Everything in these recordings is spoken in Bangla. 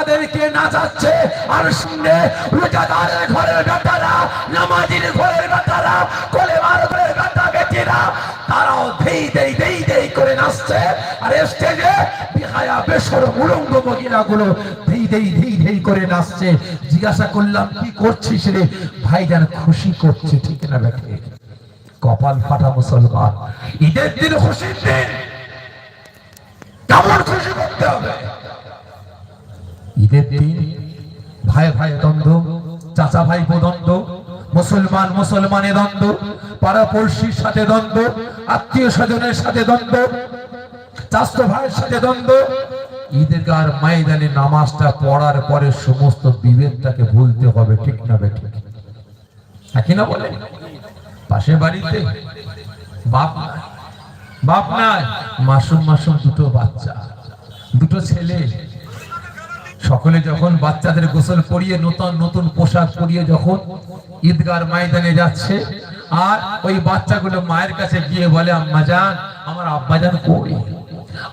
তাদেরকে নাচাচ্ছে আর শুনে রোজাদারের ঘরের বেটারা, নামাজির ঘরের বেটারা কোলেমার ঘরের বেটা বেটিরা, তারাও ধেই দেই দেই দেই করে নাচছে। আর স্টেজে বিহায়া বেসর উলঙ্গ দেই করে নাচছে। জিজ্ঞাসা করলাম, কি করছিস রে? ভাইজান খুশি করছে ঠিক না বেটে কপাল ফাটা মুসলমান। ঈদের দিন খুশির দিন কেমন খুশি করতে হবে ঈদের দিন ভাই ভাই দ্বন্দ্ব, চাচা ভাই দ্বন্দ্ব, মুসলমান মুসলমানের দ্বন্দ্ব, পাড়া পড়শির সাথে দ্বন্দ্ব, আত্মীয় স্বজনের সাথে দ্বন্দ্ব চাস্ত ভাইয়ের সাথে দ্বন্দ্ব। ঈদগার ময়দানে নামাজটা পড়ার পরে সমস্ত বিভেদটাকে ভুলতে হবে, ঠিক না বেঠিক একই না বলে? পাশে বাড়িতে? বাপ বাপ নাই। মাসুম মাসুম দুটো বাচ্চা, দুটো ছেলে। সকলে যখন বাচ্চাদের গোসল করিয়ে নতুন নতুন পোশাক পরিয়ে যখন ঈদগার ময়দানে যাচ্ছে, আর ওই বাচ্চাগুলো মায়ের কাছে গিয়ে বলে, আম্মা আম্মাজান আমার আব্বা আব্বাজান কই?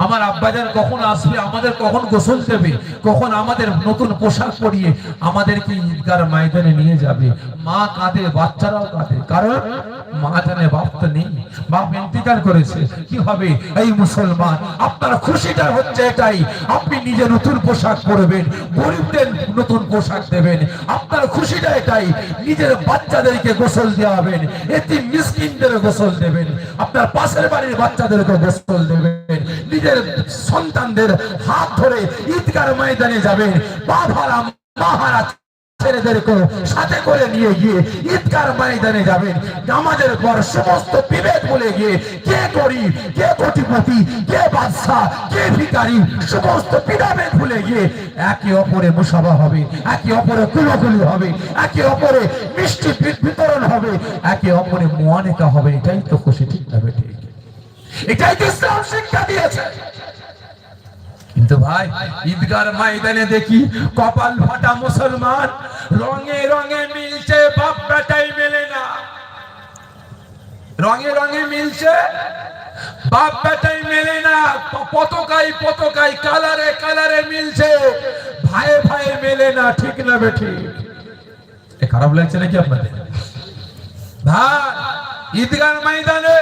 আমার আব্বাজান কখন আসবে? আমাদের কখন গোসল দেবে? কখন আমাদের নতুন পোশাক পরিয়ে আমাদেরকে ঈদগার ময়দানে নিয়ে যাবে? মা কাঁদে, বাচ্চারাও কাঁদে। কারণ মা জানে বাপ তো নেই। বাপ ইন্তিকাল করেছে। কি হবে? এই মুসলমান, আপনার খুশিটা হচ্ছে এটাই। আপনি নিজে নতুন পোশাক পরবেন, গরিবদের নতুন পোশাক দেবেন। আপনার খুশিটা এটাই। নিজের বাচ্চাদেরকে গোসল দেওয়াবেন এটি মিসকিনদের গোসল দেবেন, আপনার পাশের বাড়ির বাচ্চাদেরকে গোসল দেবেন, নিজের সন্তানদের হাত ধরে ঈদগার ময়দানে যাবেন। বাবারা মাহারা ছেলেদেরকে সাথে করে নিয়ে গিয়ে ঈদগার ময়দানে যাবেন। নামাজের পর সমস্ত বিভেদ বলে গিয়ে কে গরিব, কে কোটিপতি, কে বাদশাহ, কে ভিকারি সমস্ত বিভেদ ভুলে গিয়ে একে অপরে মুসাবা হবে, একে অপরে কুলকুলি হবে, একে অপরে মিষ্টি বিতরণ হবে, একে অপরে মোয়ানেকা হবে। এটাই তো খুশি, ঠিক না ঠিক এটাই তো ইসলাম শিক্ষা দিয়েছে। কিন্তু ভাই, ঈদগার ময়দানে দেখি কপাল ফাটা মুসলমান। রঙে রঙে মিলছে বাপ বেটাই মেলে না। রঙে রঙে মিলছে বাপ বেটাই মেলে না। প- পতাকায় পতাকায়, কালারে কালারে মিলছে। ভাই ভাই মেলে না, ঠিক না বেঠি খারাপ লাগছে নাকি আপনাদের? ভাই, ঈদগার ময়দানে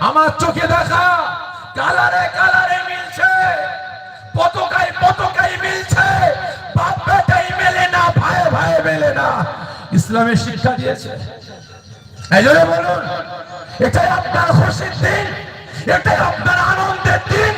আমার চোখে দেখা, কালারে কালারে মিলছে। মিলছে। বাপ বেটাই মেলে না, ভাই ভাই মেলে না। ইসলামের শিক্ষা দিয়েছে। এই জন্য বলুন, এটাই আপনার খুশির দিন, এটাই আপনার আনন্দের দিন।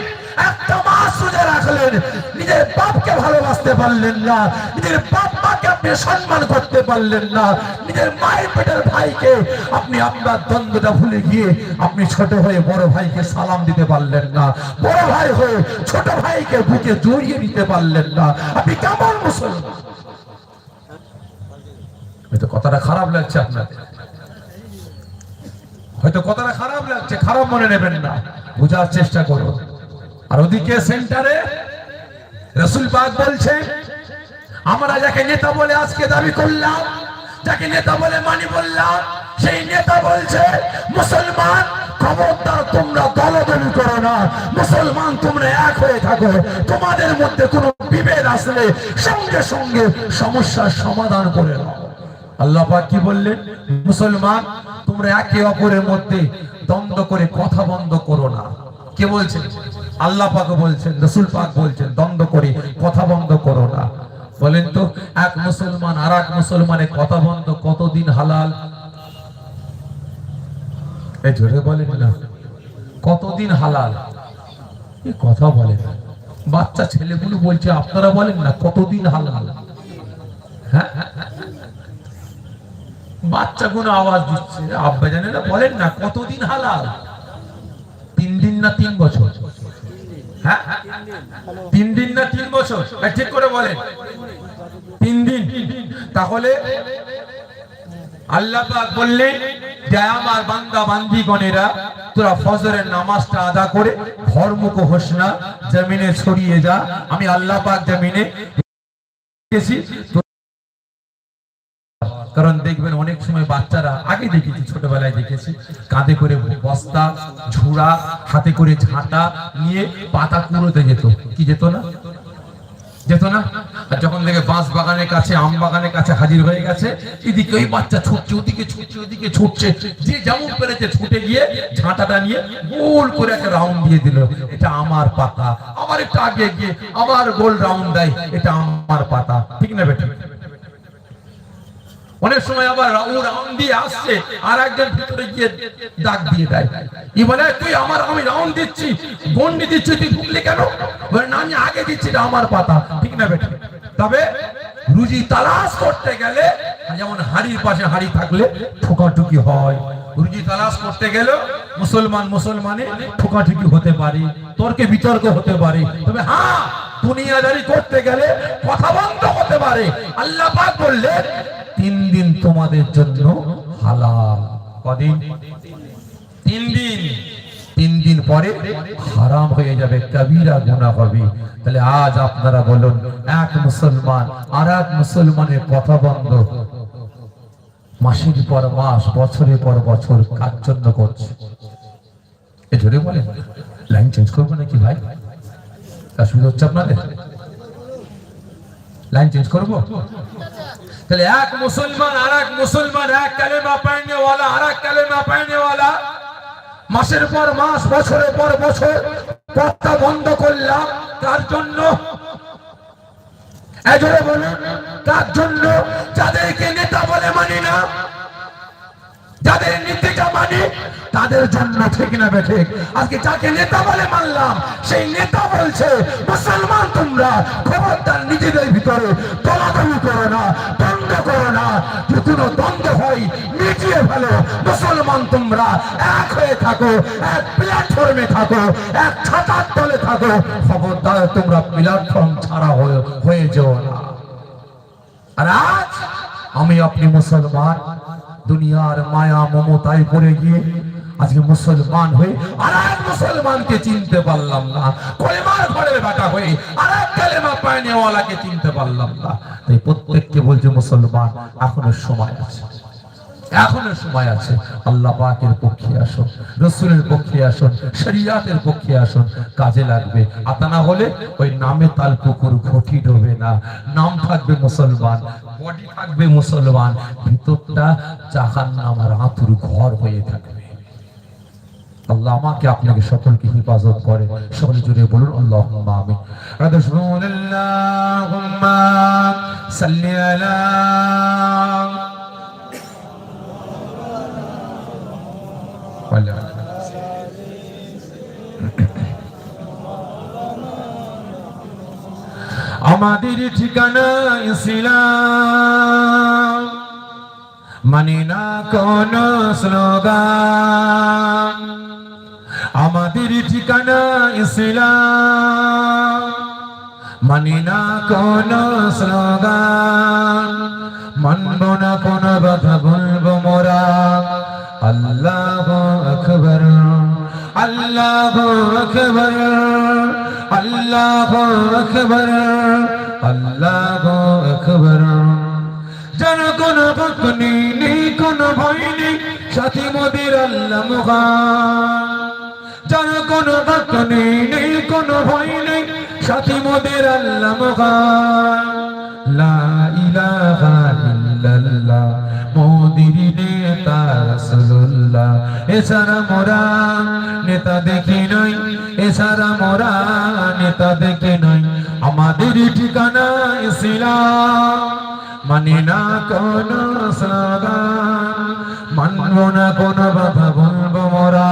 একটা সুজে রাখলেন, নিজের বাপকে ভালোবাসতে পারলেন না, নিজের বাপ মাকে আপনি সম্মান করতে পারলেন না। নিজের মায়ের পেটের ভাইকে আপনি আপনার দ্বন্দ্বটা ভুলে গিয়ে আপনি ছোট হয়ে বড় ভাইকে সালাম দিতে পারলেন না। বড় ভাই হয়ে ছোট ভাইকে বুকে জড়িয়ে নিতে পারলেন না। আপনি কেমন মুসলমান? হয়তো কথাটা খারাপ লাগছে আপনাদের। হয়তো কথাটা খারাপ লাগছে, খারাপ মনে নেবেন না। বোঝার চেষ্টা করো আর ওদিকে সেন্টারে রসুল পাক বলছে আমরা যাকে নেতা বলে আজকে দাবি করলাম, যাকে নেতা বলে মানি বললাম, সেই নেতা বলছে, মুসলমান, খবরদার তোমরা দলদলি করো না। মুসলমান, তোমরা এক হয়ে থাকো। তোমাদের মধ্যে কোনো বিভেদ আসলে সঙ্গে সঙ্গে সমস্যার সমাধান করে নাও। আল্লাহ কি বললেন? মুসলমান, তোমরা একে অপরের মধ্যে দ্বন্দ্ব করে কথা বন্ধ করো না। কে বলছেন? আল্লাহ পাক বলছেন, রসুল পাক বলছেন, দ্বন্দ্ব করে কথা বন্ধ করো না। বলেন তো, এক মুসলমান আর এক মুসলমানের কথা বন্ধ কতদিন হালাল? এই জোরে বলেন না, কতদিন হালাল? এ কথা বলেন না। বাচ্চা ছেলেগুলো বলছে, আপনারা বলেন না কতদিন হালাল? হ্যাঁ? বাচ্চাগুলো আওয়াজ দিচ্ছে, আব্বা জানে না বলেন না কতদিন হালাল? তিন দিন না তিন বছর? হ্যাঁ? তিন দিন না তিন বছর? ঠিক করে বলেন। তিন দিন। তাহলে আল্লাহ বললেন, যে আমার বান্দা বান্দিগণেরা, তোরা ফজরের নামাজটা আদা করে ঘরমুখ হোস না, জমিনে ছড়িয়ে যা। আমি আল্লাহ পাক জমিনে কারণ দেখবেন অনেক সময় বাচ্চারা, আগে দেখেছি, ছোটবেলায় দেখেছি, কাঁধে করে বস্তা, ঝুড়া, হাতে করে ঝাঁটা নিয়ে পাতা কুড়োতে যেত। কি যেত না? যেত না? আর যখন দেখে বাঁশ বাগানের কাছে, আম বাগানের কাছে হাজির হয়ে গেছে, এদিকে ওই বাচ্চা ছুটছে, ওদিকে ছুটছে ওদিকে ছুটছে। যে যেমন পেরেছে ছুটে গিয়ে ঝাঁটাটা নিয়ে গোল করে একটা রাউন্ড দিয়ে দিল। এটা আমার পাতা। আবার একটু আগে গিয়ে আবার গোল রাউন্ড দেয়। এটা আমার পাতা। ঠিক না বেটা? অনেক সময় আবার ও রাউন্ড দিয়ে আসছে, আর একজন ভিতরে গিয়ে ডাক দিয়ে দেয়। ই বলে, তুই আমার, আমি রাউন্ড দিচ্ছি, গন্ডি দিচ্ছি, তুই ঢুকলি কেন? বলে, না, আমি আগে দিচ্ছি, এটা আমার পাতা, ঠিক না বেটা? তবে রুজি তালাশ করতে গেলে যেমন হাড়ির পাশে হাড়ি থাকলে ঠোকাঠুকি হয়। রুজি তালাশ করতে গেলে মুসলমান মুসলমানে ঠোকাঠুকি হতে পারে, তর্কে বিতর্ক হতে পারে। তবে হ্যাঁ দুনিয়াদারি করতে গেলে কথা বন্ধ হতে পারে। আল্লাহ পাক বললেন তিন দিন তোমাদের জন্য হালাল। কদিন? তিন দিন। তিন দিন পরে হারাম হয়ে যাবে কবিরা গুনাহ হবে। তাহলে আজ আপনারা বলুন এক মুসলমান আর এক মুসলমানের কথা বন্ধ। মাসের পর মাস বছরের পর বছর কার জন্য করছে? এ জোরে বলেন। লাইন চেঞ্জ করব নাকি ভাই? অসুবিধা হচ্ছে আপনাদের? লাইন চেঞ্জ করব? তাহলে এক মুসলমান আর এক মুসলমান, এক কালেমা পাইনেওয়ালা আর এক কালেমা পাইনেওয়ালা মাসের পর মাস, বছরের পর বছর পথটা বন্ধ করলাম। তার জন্য বলুন, তার জন্য যাদেরকে নেতা বলে মানি না যাদের নীতিটা মানি, তাদের জন্য ঠিক না বেঠে আজকে যাকে নেতা বলে মানলাম, সেই নেতা বলছে, মুসলমান তোমরা খবরদার নিজেদের ভিতরে তলাতলি করো না, দ্বন্দ্ব করো না। যে দ্বন্দ্ব হয়, মিটিয়ে ফেলো। মুসলমান তোমরা এক হয়ে থাকো, এক প্ল্যাটফর্মে থাকো, এক ছাতার তলে থাকো। খবরদার তোমরা প্ল্যাটফর্ম ছাড়া হয়ে যেও না। আর আজ আমি আপনি মুসলমান দুনিয়ার মায়া মমতায় পড়ে গিয়ে আজকে মুসলমান হয়ে আর এক মুসলমানকে চিনতে পারলাম না। কলেমার ঘরের বেটা হয়ে আর এক কালেমা পায়নেওয়ালাকে চিনতে পারলাম না। তাই প্রত্যেককে বলছে, মুসলমান, এখনও সময় আছে। এখনও সময় আছে। আল্লাহ পাকের পক্ষে আসুন, রসুলের পক্ষে আসুন, শরিয়াতের পক্ষে আসুন, কাজে লাগবে। আতা না হলে ওই নামে তাল পুকুর ঘটি ডোবে না। নাম থাকবে মুসলমান বডি থাকবে মুসলমান, ভিতরটা জাহান নাম রাতুর ঘর হয়ে থাকবে। আল্লাহ আমাকে আপনাকে সকলকে হেফাজত করে। সকলে জুড়ে বলুন আল্লাহ আমি আল্লাহুম্মা সাল্লি আলা আমাদের ঠিকানা ইসলাম। মানি না কোন স্লোগান। আমাদের ঠিকানা ইসলাম। মানি না কোন স্লোগান। মানব না কোন কথা বলব মোরা। আল্লাহ আকবর। আল্লাহ আকবর আল্লাহ আকবর আল্লাহ আকবর। যেন কোন ভক্ত নেই কোন ভয় নেই, সাথী মোদের আল্লাহ মুখান যেন কোন ভক্ত নেই কোন ভয় নেই, সাথী মোদের আল্লাহ মুখান লা ইলাহা ইল্লাল্লাহ। মোদির নেতা রাসূলুল্লাহ। এছাড়া মোরা নেতা দেখি নই এছাড়া মোরা নেতা দেখে নই। আমাদের ঠিকানা ইসলাম, মানি না কোন স্লোগান মানব না কোন বাধা বলব মোরা।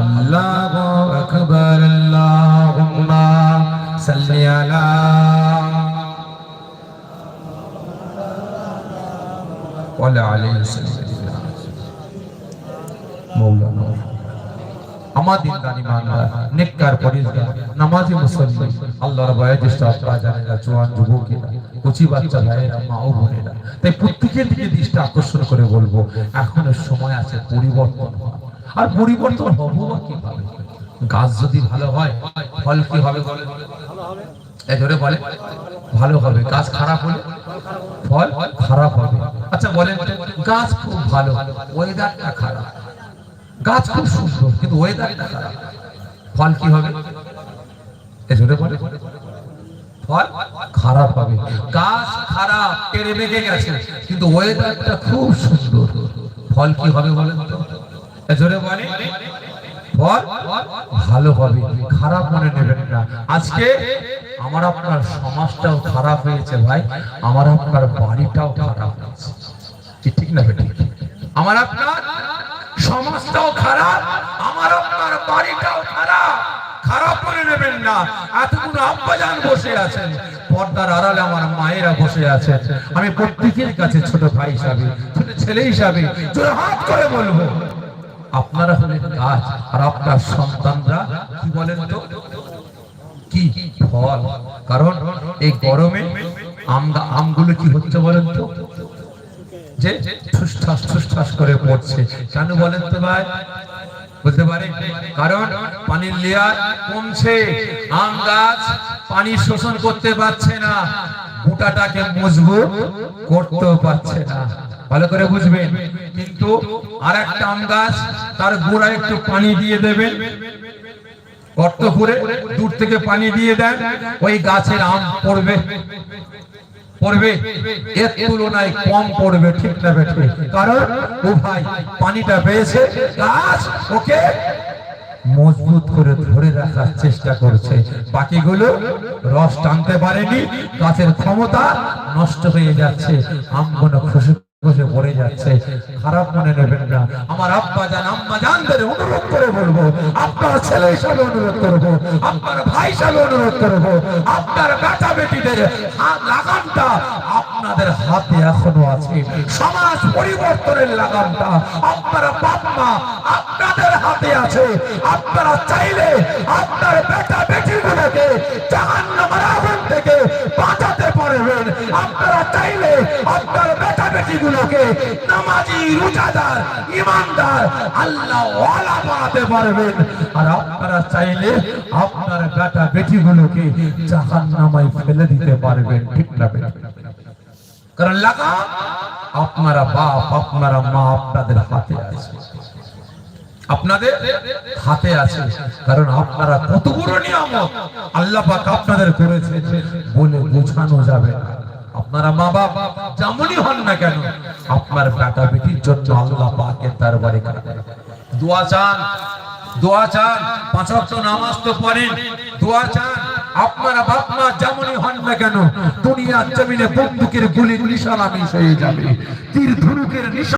আল্লাহ আকবর, আল্লাহুম্মা সাল্লি আলা দৃষ্টি আকর্ষণ করে বলব, এখনও সময় আছে পরিবর্তন আর পরিবর্তন হব বা কীভাবে? গাছ যদি ভালো হয়, ফল কি হবে এ ধরে বলে, ভালো হবে। গাছ খারাপ হলে, ফল খারাপ হবে। আচ্ছা বলেন, গাছ খুব ভালো ওয়েদারটা খারাপ। গাছ খুব সুন্দর কিন্তু ওয়েদারটা খারাপ। ফল কি হবে? এজন্য বলে ফল খারাপ হবে। গাছ খারাপ টেরে বেঁকে গেছে, কিন্তু ওয়েদারটা খুব সুন্দর। ফল কি হবে বলেন তো? এজন্য বলে ফল ভালো হবে খারাপ মনে নেবেন না। আজকে আমার আপনার সমাজটাও খারাপ হয়েছে ভাই, আমার আপনার বাড়িটাও খারাপ হয়েছে। ঠিক না বেটি আমার আপনার সমাজটাও খারাপ, আমার আপনার বাড়িটাও খারাপ। খারাপ করে নেবেন না। এতগুলো আব্বাজান বসে আছেন, পর্দার আড়ালে আমার মায়েরা বসে আছেন। আমি প্রত্যেকের কাছে ছোট ভাই হিসাবে, ছোট ছেলে হিসাবে জোরে হাত করে বলব আপনারা হলেন গাছ, আর আপনার সন্তানরা কি বলেন তো? কি? ফল। কারণ এই গরমে আম আমগুলো কি হচ্ছে বলেন তো? যে ঠুসঠাস ঠুসঠাস করে পড়ছে। কেন বলেন তো ভাই? বলতে পারে, কারণ পানির লেয়ার কমছে। আম গাছ পানি শোষণ করতে পারছে না। গোটাটাকে মজবুত করতেও পারছে না। ভালো করে বুঝবেন। কিন্তু আর একটা আম গাছ তার গোড়ায় একটু পানি দিয়ে দেবেন। গর্ত করে দূর থেকে পানি দিয়ে দেন, ওই গাছের আম পড়বে। পড়বে, এর তুলনায় কম পড়বে, ঠিক না বেঠে কারণ, ও ভাই পানিটা পেয়েছে, গাছ ওকে মজবুত করে ধরে রাখার চেষ্টা করছে। বাকিগুলো রস টানতে পারেনি, গাছের ক্ষমতা নষ্ট হয়ে যাচ্ছে। আমগুলো খুশি বসে পড়ে যাচ্ছে। খারাপ মনে নেবেন না। আমার আব্বা জান আম্মা জানদের অনুরোধ করে বলব, আপনার ছেলে হিসাবে অনুরোধ করব, আপনার ভাই হিসাবে অনুরোধ করব, আপনার বেটা বেটিদের হাত লাগামটা আপনাদের হাতে এখনও আছে। সমাজ পরিবর্তনের লাগামটা আপনার বাপ মা আপনাদের হাতে আছে। আপনারা চাইলে আপনার বেটা বেটিগুলোকে জাহান্নামের আগুন থেকে পারবেন আপনারা চাইলে আপনার বেটা বেটিগুলোকে নামাজি, রোজাদার, ইমানদার, আল্লাহ ওয়ালা বানাতে পারবেন। আর আপনারা চাইলে আপনার বেটা বেটি বেটিগুলোকে জাহান্নামায় ফেলে দিতে পারবেন, ঠিক না কারণ লাগা আপনারা বাপ, আপনারা মা আপনাদের হাতে আছে। আপনাদের হাতে আছে। কারণ আপনারা কত বড় নিয়ামত। আল্লাহ পাক আপনাদের করেছে। বলে বোঝানো যাবে না। আপনারা মা বাপ যেমনই হন না কেন, আপনার বেটা বেটির জন্য আল্লাহ পাকের দরবারে দোয়া চান দোয়া চান, পাঁচ ওয়াক্ত নামাজ তো পড়েন। দোয়া চান, আপনারা বাপ মা যেমনই হন না কেন, দুনিয়ার জমিনে বন্দুকের গুলি নিশানা মিশ হয়ে যাবে। তীর ধনুকের নিশানা